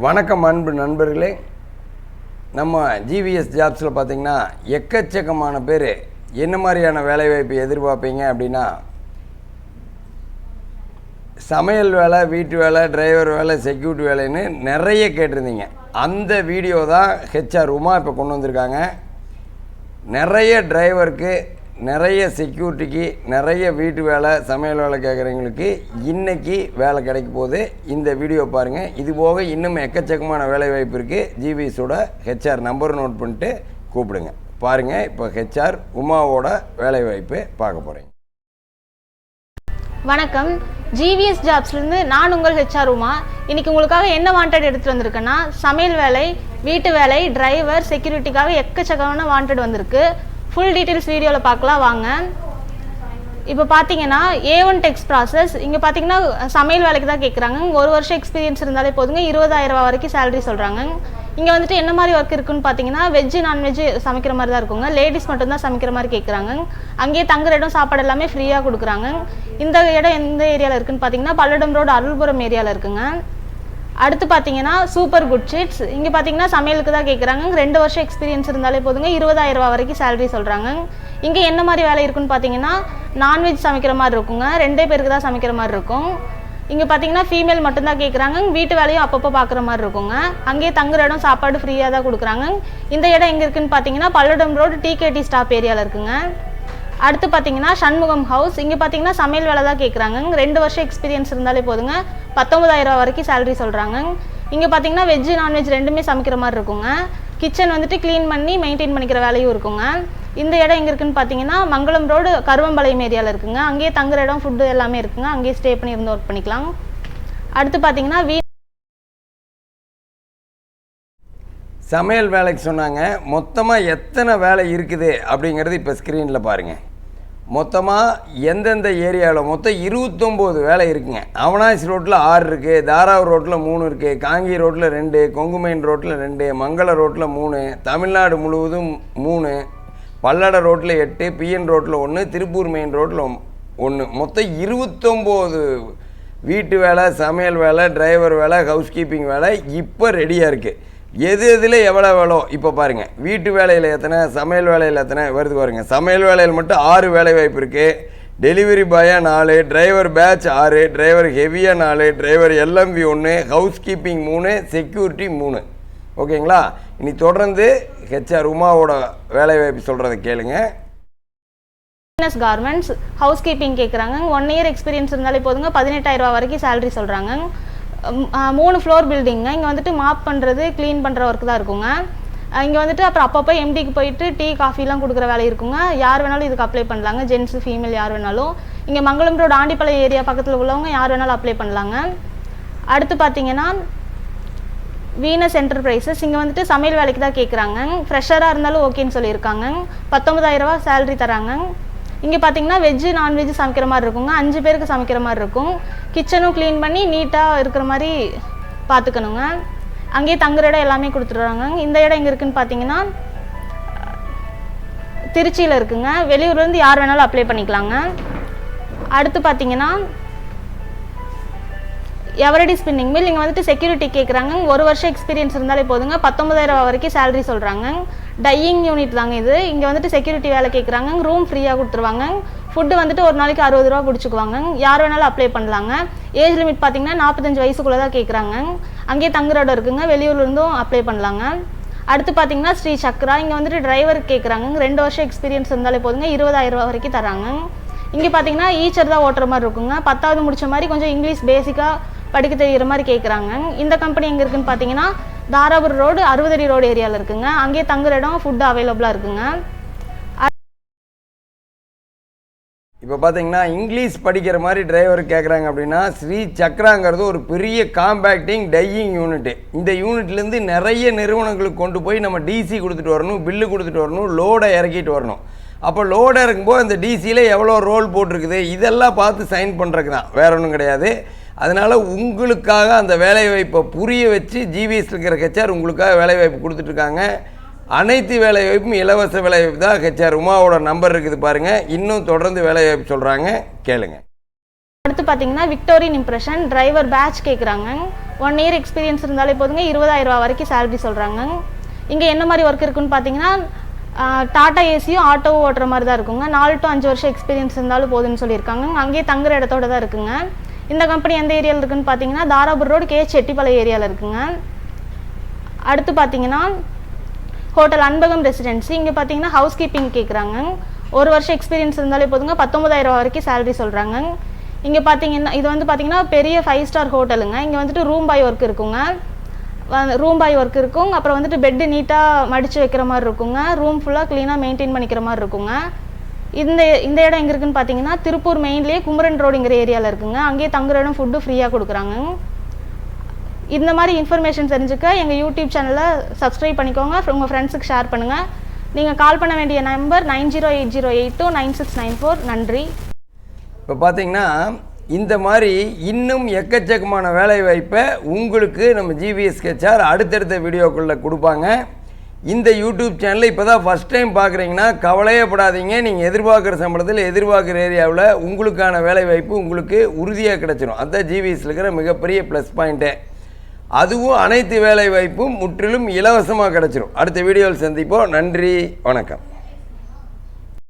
வணக்கம் அன்பு நண்பர்களே. நம்ம ஜிவிஎஸ் ஜாப்ஸில் பார்த்திங்கன்னா எக்கச்சக்கமான பேர். என்ன மாதிரியான வேலைவாய்ப்பு எதிர்பார்ப்பீங்க அப்படின்னா சமையல் வேலை வீட்டு வேலை டிரைவர் வேலை செக்யூரிட்டி வேலைன்னு நிறைய கேட்டிருந்தீங்க. அந்த வீடியோ தான் ஹெச்ஆர் உமா இப்போ கொண்டு வந்திருக்காங்க. நிறைய டிரைவருக்கு நிறைய செக்யூரிட்டிக்கு நிறைய வீட்டு வேலை சமையல் வேலை கேட்குறவங்களுக்கு இன்னைக்கு வேலை கிடைக்க போகுது. இந்த வீடியோ பாருங்கள் இது போக இன்னும் எக்கச்சக்கமான வேலை வாய்ப்பு இருக்குது ஜிபிஎஸோட ஹெச்ஆர் நம்பர் நோட் பண்ணிட்டு கூப்பிடுங்க. பாருங்கள் இப்போ ஹெச்ஆர் உமாவோட வேலை வாய்ப்பு பார்க்க போகிறேங்க வணக்கம் ஜிவிஎஸ் ஜாப்ஸ்லேருந்து நான் உங்கள் ஹெச்ஆர் உமா? இன்னைக்கு உங்களுக்காக என்ன வாண்டட் எடுத்துகிட்டு வந்திருக்கேன்னா சமையல் வேலை வீட்டு வேலை டிரைவர் செக்யூரிட்டிக்காக எக்கச்சக்கமான வாண்டட் வந்திருக்கு. ஃபுல் டீட்டெயில்ஸ் வீடியோவில் பார்க்கலாம் வாங்க. இப்போ பார்த்தீங்கன்னா ஏ ஒன் டெக்ஸ் ப்ராசஸ் இங்கே பார்த்தீங்கன்னா சமையல் வேலைக்கு தான் கேட்குறாங்க ஒரு வருஷம் எக்ஸ்பீரியன்ஸ் இருந்தாலே போதுங்க. இருபதாயிரம் ரூபாய் வரைக்கும் சேலரி சொல்கிறாங்க இங்கே வந்துட்டு என்ன மாதிரி ஒர்க் இருக்குன்னு பார்த்தீங்கன்னா வெஜ்ஜு நான்வெஜ் சமைக்கிற மாதிரி தான் இருக்குங்க. லேடிஸ் மட்டும்தான் சமைக்கிற மாதிரி கேட்குறாங்க அங்கேயே தங்குற இடம் சாப்பாடு எல்லாமே ஃப்ரீயாக கொடுக்குறாங்க. இந்த இடம் எந்த ஏரியாவில் இருக்குன்னு பார்த்தீங்கன்னா பல்லடம் ரோடு அருள்புரம் ஏரியாவில் இருக்குங்க. அடுத்து பார்த்தீங்கன்னா சூப்பர் குட் ஷீட்ஸ் இங்கே பார்த்தீங்கன்னா சமையலுக்கு தான் கேட்குறாங்க ரெண்டு வருஷம் எக்ஸ்பீரியன்ஸ் இருந்தாலே போதுங்க. இருபதாயிரம் ரூபா வரைக்கும் சேலரி சொல்கிறாங்க இங்கே என்ன மாதிரி வேலை இருக்குன்னு பார்த்தீங்கன்னா நான்வெஜ் சமைக்கிற மாதிரி இருக்குங்க. ரெண்டே பேருக்கு தான் சமைக்கிற மாதிரி இருக்கும். இங்கே பார்த்தீங்கன்னா ஃபீமேல் மட்டும்தான் கேட்குறாங்க வீட்டு வேலையும் அப்பப்போ பார்க்குற மாதிரி இருக்குங்க. அங்கேயே தங்குற இடம் சாப்பாடு ஃப்ரீயாக தான் கொடுக்குறாங்க. இந்த இடம் எங்கே இருக்குன்னு பார்த்தீங்கன்னா பல்லடம் ரோடு டிகேடி ஸ்டாப் ஏரியாவில் இருக்குங்க. அடுத்து பார்த்தீங்கன்னா சண்முகம் ஹவுஸ் இங்கே பார்த்தீங்கன்னா சமையல் வேலை தான் கேட்குறாங்க ரெண்டு வருஷம் எக்ஸ்பீரியன்ஸ் இருந்தாலே போதுங்க. பத்தொம்பதாயிரம் ரூபா வரைக்கும் சேலரி சொல்கிறாங்க இங்கே பார்த்தீங்கன்னா வெஜ்ஜு நான்வெஜ் ரெண்டுமே சமைக்கிற மாதிரி இருக்குங்க. கிச்சன் வந்துட்டு க்ளீன் பண்ணி மெயின்டைன் பண்ணிக்கிற வேலையும் இருக்குங்க. இந்த இடம் எங்கே இருக்குன்னு பார்த்தீங்கன்னா மங்களம் ரோடு கருவம்பாளையம் ஏரியாவில் இருக்குங்க. அங்கேயே தங்குற இடம் ஃபுட்டு எல்லாமே இருக்குங்க. அங்கேயே ஸ்டே பண்ணி இருந்து ஒர்க் பண்ணிக்கலாம். அடுத்து பார்த்தீங்கன்னா வீ சமையல் வேலைக்கு சொன்னாங்க. மொத்தமாக எத்தனை வேலை இருக்குது அப்படிங்கிறது இப்போ ஸ்க்ரீனில் பாருங்கள் மொத்தமாக எந்தெந்த ஏரியாவில் மொத்தம் இருபத்தொம்போது வேலை இருக்குங்க. அவனாசி ரோட்டில் ஆறு இருக்குது தாராவூர் ரோட்டில் மூணு இருக்குது காங்கி ரோட்டில் ரெண்டு கொங்குமைன் ரோட்டில் ரெண்டு மங்கள ரோட்டில் மூணு தமிழ்நாடு முழுவதும் மூணு பல்லட ரோட்டில் எட்டு பிஎன் ரோட்டில் ஒன்று திருப்பூர் மெயின் ரோட்டில் ஒன்று மொத்தம் இருபத்தொம்போது வீட்டு வேலை சமையல் வேலை டிரைவர் வேலை ஹவுஸ் கீப்பிங் வேலை இப்போ ரெடியாக இருக்குது எது எதில் எவ்வளோ வேலோ? இப்போ பாருங்கள் வீட்டு வேலையில் எத்தனை சமையல் வேலையில் எத்தனை வருது பாருங்கள் சமையல் வேலையில் மட்டும் ஆறு வேலை வாய்ப்பு இருக்குது டெலிவரி பாயாக நாலு டிரைவர் பேட்ச் ஆறு டிரைவர் ஹெவியாக நாலு டிரைவர் எல்எம்பி ஒன்று ஹவுஸ் கீப்பிங் மூணு செக்யூரிட்டி மூணு. ஓகேங்களா? இனி தொடர்ந்து ஹெச்ஆர் உமாவோட வேலை வாய்ப்பு சொல்கிறத கேளுங்க. பிஸ்னஸ் கார்மெண்ட்ஸ் ஹவுஸ் கீப்பிங் கேட்குறாங்க ஒன் இயர் எக்ஸ்பீரியன்ஸ் இருந்தாலே போதுங்க. பதினெட்டாயிரம் ரூபா வரைக்கும் சேலரி சொல்கிறாங்க மூணு ஃப்ளோர் பில்டிங்க இங்கே வந்துட்டு மாப் பண்ணுறது க்ளீன் பண்ணுற ஒர்க் தான் இருக்குங்க. இங்கே வந்துட்டு அப்புறம் அப்பப்போ எம்டிக்கு போயிட்டு டீ காஃபிலாம் கொடுக்குற வேலை இருக்குங்க. யார் வேணாலும் இதுக்கு அப்ளை பண்ணலாங்க. ஜென்ஸு ஃபீமேல் யார் வேணாலும். இங்கே மங்களம் ரோடு ஆண்டிப்பாளையம் ஏரியா பக்கத்தில் உள்ளவங்க யார் வேணாலும் அப்ளை பண்ணலாங்க. அடுத்து பார்த்தீங்கன்னா வீனஸ் என்டர்பிரைசஸ் இங்கே வந்துட்டு சமையல் வேலைக்கு தான் கேட்குறாங்க ஃப்ரெஷராக இருந்தாலும் ஓகேன்னு சொல்லியிருக்காங்க. பத்தொன்பதாயிரம் ரூபா சேலரி தராங்க. இங்கே பார்த்தீங்கன்னா வெஜ்ஜு நான்வெஜ்ஜு சமைக்கிற மாதிரி இருக்குங்க. அஞ்சு பேருக்கு சமைக்கிற மாதிரி இருக்கும். கிச்சனும் க்ளீன் பண்ணி நீட்டாக இருக்கிற மாதிரி பார்த்துக்கணுங்க அங்கேயே தங்குற இடம் எல்லாமே கொடுத்துட்றாங்க. இந்த இடம் எங்கே இருக்குன்னு பார்த்தீங்கன்னா திருச்சியில் இருக்குங்க. வெளியூர்லேருந்து யார் வேணாலும் அப்ளை பண்ணிக்கலாங்க. அடுத்து பார்த்தீங்கன்னா எவரடி ஸ்பின்னிங் மில் இங்கே வந்துட்டு செக்யூரிட்டி கேட்குறாங்க ஒரு வருஷம் எக்ஸ்பீரியன்ஸ் இருந்தாலே போதுங்க. பத்தொம்பதாயிரம் ரூபா வரைக்கும் சேலரி சொல்கிறாங்க டையிங் யூனிட் தாங்க இது. இங்கே வந்துட்டு செக்யூரிட்டி வேலை கேட்குறாங்க ரூம் ஃப்ரீயாக கொடுத்துருவாங்க. ஃபுட்டு வந்துட்டு ஒரு நாளைக்கு அறுபது ரூபா பிடிச்சிக்குவாங்க. யார் வேணாலும் அப்ளை பண்ணலாங்க. ஏஜ் லிமிட் பார்த்தீங்கன்னா நாற்பத்தஞ்சு வயசுக்குள்ளே தான் கேட்குறாங்க அங்கேயே தங்குற இடம் இருக்குங்க. வெளியூர்லேருந்தும் அப்ளை பண்ணலாங்க. அடுத்து பார்த்தீங்கன்னா ஸ்ரீ சக்ரா. இங்கே வந்துட்டு டிரைவர் கேட்குறாங்க ரெண்டு வருஷம் எக்ஸ்பீரியன்ஸ் இருந்தாலே போதுங்க. இருபதாயிரம் ரூபா வரைக்கும் தராங்க. இங்கே பார்த்தீங்கன்னா ஈச்சர் தான் ஓட்டுற மாதிரி இருக்குங்க. பத்தாவது முடிச்ச மாதிரி கொஞ்சம் இங்கிலீஷ் பேசிக்காக படிக்க தெரிகிற மாதிரி கேட்குறாங்க இந்த கம்பெனி எங்கே இருக்குன்னு பார்த்தீங்கன்னா தாராபுரம் ரோடு அறுபதடி ரோடு ஏரியாவில் இருக்குங்க. அங்கேயே தங்குற இடம் ஃபுட்டு அவைலபிளாக இருக்குங்க. இப்போ பார்த்தீங்கன்னா இங்கிலீஷ் படிக்கிற மாதிரி டிரைவர் கேட்குறாங்க அப்படின்னா ஸ்ரீ சக்ராங்கிறது ஒரு பெரிய காம்பேக்டிங் டையிங் யூனிட்டு இந்த யூனிட்லேருந்து நிறைய நிறுவனங்களுக்கு கொண்டு போய் நம்ம டிசி கொடுத்துட்டு வரணும் பில்லு கொடுத்துட்டு வரணும் லோடை இறக்கிட்டு வரணும். அப்போ லோடை இறக்கும்போது அந்த டிசியில் எவ்வளோ ரோல் போட்டிருக்குது? இதெல்லாம் பார்த்து சைன் பண்ணுறதுக்கு தான். வேற ஒன்றும் கிடையாது. அதனால் உங்களுக்காக அந்த வேலைவாய்ப்பை புரிய வச்சு ஜிவிஎஸ் இருக்கிற ஹெச்ஆர் உங்களுக்காக வேலைவாய்ப்பு கொடுத்துட்ருக்காங்க. அனைத்து வேலைவாய்ப்பும் இலவச வேலைவாய்ப்பு தான் ஹெச்ஆர் உமாவோட நம்பர் இருக்குது பாருங்கள் இன்னும் தொடர்ந்து வேலைவாய்ப்பு சொல்கிறாங்க கேளுங்க. அடுத்து பார்த்தீங்கன்னா விக்டோரியன் இம்ப்ரெஷன் டிரைவர் பேட்ச் கேட்குறாங்க ஒன் இயர் எக்ஸ்பீரியன்ஸ் இருந்தாலே போதுங்க. இருபதாயிரம் ரூபா வரைக்கும் சேலரி சொல்கிறாங்க இங்கே என்ன மாதிரி ஒர்க் இருக்குன்னு பார்த்தீங்கன்னா டாடா ஏசியும் ஆட்டோவும் ஓட்டுற மாதிரி தான் இருக்குங்க. நாலு டு அஞ்சு வருஷம் எக்ஸ்பீரியன்ஸ் இருந்தாலும் போதுன்னு சொல்லியிருக்காங்க. அங்கேயே தங்குற இடத்தோட தான் இருக்குங்க. இந்த கம்பெனி எந்த ஏரியாவில் இருக்குன்னு பார்த்தீங்கன்னா தாராபுரம் ரோடு கே செட்டிப்பாளையம் ஏரியாவில் இருக்குங்க. அடுத்து பார்த்தீங்கன்னா ஹோட்டல் அன்பகம் ரெசிடென்சி இங்கே பார்த்தீங்கன்னா ஹவுஸ் கீப்பிங் கேட்குறாங்க ஒரு வருஷம் எக்ஸ்பீரியன்ஸ் இருந்தாலே போதுங்க. பத்தொம்பதாயிரம் வரைக்கும் சேலரி சொல்கிறாங்க இங்கே பார்த்தீங்கன்னா இது வந்து பார்த்தீங்கன்னா பெரிய ஃபைவ் ஸ்டார் ஹோட்டலுங்க இங்கே வந்துட்டு ரூம் பாய் ஒர்க் இருக்குங்க. ரூம் பாய் ஒர்க் இருக்கும். அப்புறம் வந்துட்டு பெட்டு நீட்டாக மடித்து வைக்கிற மாதிரி இருக்குங்க. ரூம் ஃபுல்லாக க்ளீனாக மெயின்டைன் பண்ணிக்கிற மாதிரி இருக்குங்க. இந்த இந்த இடம் எங்கே இருக்குன்னு பார்த்தீங்கன்னா திருப்பூர் மெயின்லேயே குமரன் ரோடுங்கிற ஏரியாவில் இருக்குங்க. அங்கேயே தங்குற இடம் ஃபுட்டு ஃப்ரீயாக கொடுக்குறாங்க. இந்த மாதிரி இன்ஃபர்மேஷன் தெரிஞ்சுக்க எங்கள் யூடியூப் சேனலை சப்ஸ்கிரைப் பண்ணிக்கோங்க. உங்கள் ஃப்ரெண்ட்ஸுக்கு ஷேர் பண்ணுங்கள் நீங்கள் கால் பண்ண வேண்டிய number nine zero eight zero eight two nine six nine four நன்றி. இப்போ பார்த்தீங்கன்னா இந்த மாதிரி இன்னும் எக்கச்சக்கமான வேலை வாய்ப்பை உங்களுக்கு நம்ம ஜிவிஎஸ் கெச்ஆர் அடுத்தடுத்த வீடியோக்குள்ளே கொடுப்பாங்க. இந்த யூடியூப் சேனலை இப்போ தான் ஃபஸ்ட் டைம் பார்க்குறீங்கன்னா கவலையே படாதீங்க. நீங்கள் எதிர்பார்க்குற சம்பளத்தில் எதிர்பார்க்குற ஏரியாவில் உங்களுக்கான வேலை வாய்ப்பு உங்களுக்கு உறுதியாக கிடச்சிரும். அதுதான் ஜிவிஎஸ்ல இருக்கிற மிகப்பெரிய ப்ளஸ் பாயிண்ட்டே அதுவும் அனைத்து வேலை வாய்ப்பும் முற்றிலும் இலவசமாக கிடச்சிரும். அடுத்த வீடியோவில் சந்திப்போம். நன்றி வணக்கம்.